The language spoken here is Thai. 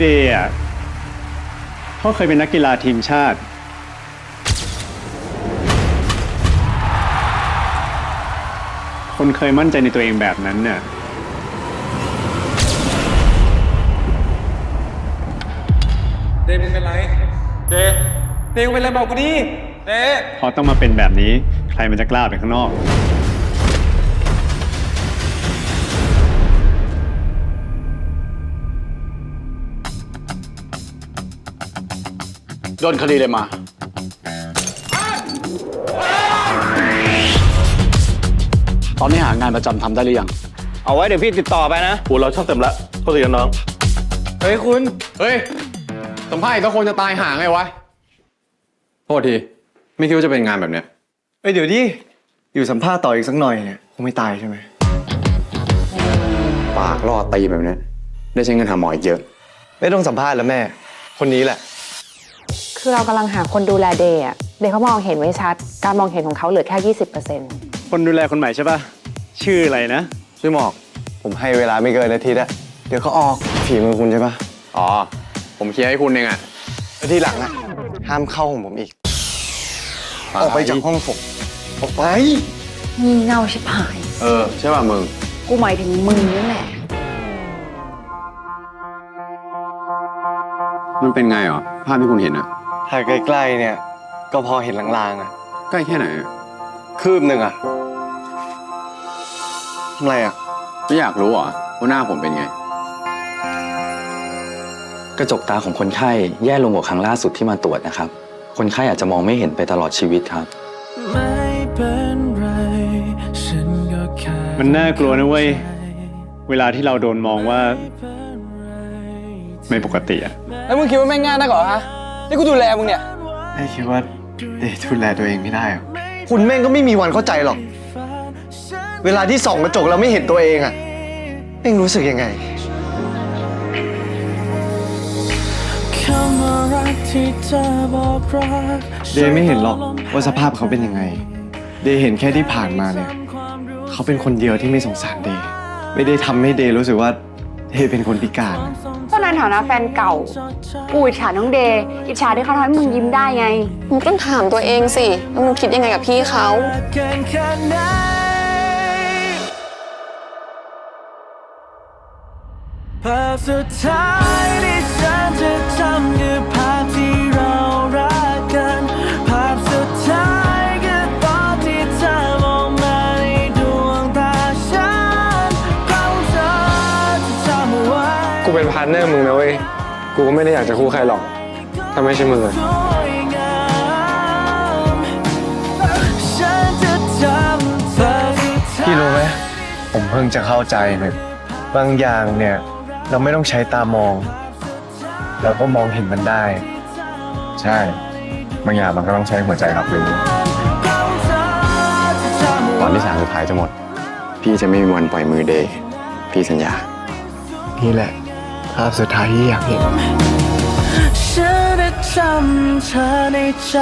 เดย์อะเขาเคยเป็นนักกีฬาทีมชาติ คนเคยมั่นใจในตัวเองแบบนั้นเนี่ยเดย์มึงเป็นไรเดย์เดย์มึงเป็นไรบอกกูดิเดย์พอต้องมาเป็นแบบนี้ ใครมันจะกล้าไปข้างนอก โดนคดีเลยมา ตอนนี้หางานประจำทำได้หรือยังเอาไว้เดี๋ยวพี่ติดต่อไปนะปูเราชอบเต็มละโทษทีนะน้อง เฮ้ยคุณ เฮ้ย สัมภาษณ์อีกต้องคนจะตายหาไงวะ โทษที ไม่คิดว่าจะเป็นงานแบบเนี้ย เอ้ยเดี๋ยวดิ อยู่สัมภาษณ์ต่ออีกสักหน่อยเนี่ยคงไม่ตายใช่ไหม ปากล่อตีแบบเนี้ยได้ใช้เงินหาหมออีกเยอะ ไม่ต้องสัมภาษณ์แล้วแม่ คนนี้แหละ คือเรากำลังหาคนดูแลเดย์อะเดย์เขามองเห็นไม่ชัด การมองเห็นของเขาเหลือแค่ 20%คนดูแลคนใหม่ใช่ปะชื่ออะไรนะชื่อหมอก ผมให้เวลาไม่เกินอาทิตย์อะเดี๋ยวเขาออกฝีมือคุณใช่ปะอ๋อ ผมเคลียร์ให้คุณเองอะแล้วทีหลังอะห้ามเข้าของผมอีก ออกไปจากห้องผมออกไป งี่เง่าชิบหาย เออใช่ป่ะมึง กูหมายถึงมึงนั่นแหละ มันเป็นไงเหรอภาพที่คุณเห็นอะ ถ่ายใกล้ๆเนี่ย ก็พอเห็นลางๆอะใกล้แค่ไหนอะคืบหนึ่งอะทำไรอะไม่อยากรู้เหรอว่าหน้าผมเป็นไง กระจกตาของคนไข้แย่ลงกว่าครั้งล่าสุดที่มาตรวจนะครับ คนไข้อาจจะมองไม่เห็นไปตลอดชีวิตครับมันน่ากลัวนะเว้ย เวลาที่เราโดนมองว่า ไม่ปกติอะ แล้วมึงคิดว่าแม่งง่ายนักเหรอฮะ นี่กูดูแลมึงเนี่ย ไอ้คิดว่าเดย์ดูแลตัวเองไม่ได้เหรอคุณแม่งก็ไม่มีวันเข้าใจหรอก เวลาที่ส่องกระจกแล้วไม่เห็นตัวเองอะแม่งรู้สึกยังไง เดย์ไม่เห็นหรอกว่าสภาพเขาเป็นยังไง เดย์เห็นแค่ที่ผ่านมาเนี่ย เขาเป็นคนเดียวที่ไม่สงสารเดย์ไม่ได้ทำให้เดย์รู้สึกว่า เดย์เป็นคนพิการ ก็ในฐานะแฟนเก่ากูอิจฉาน้องเดย์อิจฉาที่เขาทำให้มึงยิ้มได้ไง มึงต้องถามตัวเองสิว่ามึงคิดยังไงกับพี่เขา ภาพสุดท้าย กูเป็นพาร์ทเนอร์มึงนะเว้ย กูก็ไม่ได้อยากจะคู่ใครหรอก ถ้าไม่ใช่มึงอะสวยงามฉันจะจำเธอสุดท้ายพี่รู้ไหมผมเพิ่งจะเข้าใจเลยบางอย่างเนี่ย เราไม่ต้องใช้ตามอง เราก็มองเห็นมันได้ ใช่ บางอย่างมันก็ต้องใช้หัวใจรับรู้ก่อนที่สารสุดท้ายจะหมด พี่จะไม่มีวันปล่อยมือเดย์พี่สัญญา นี่แหละ ภาพสุดท้ายที่อยากเห็นฉันจำเธอในใจ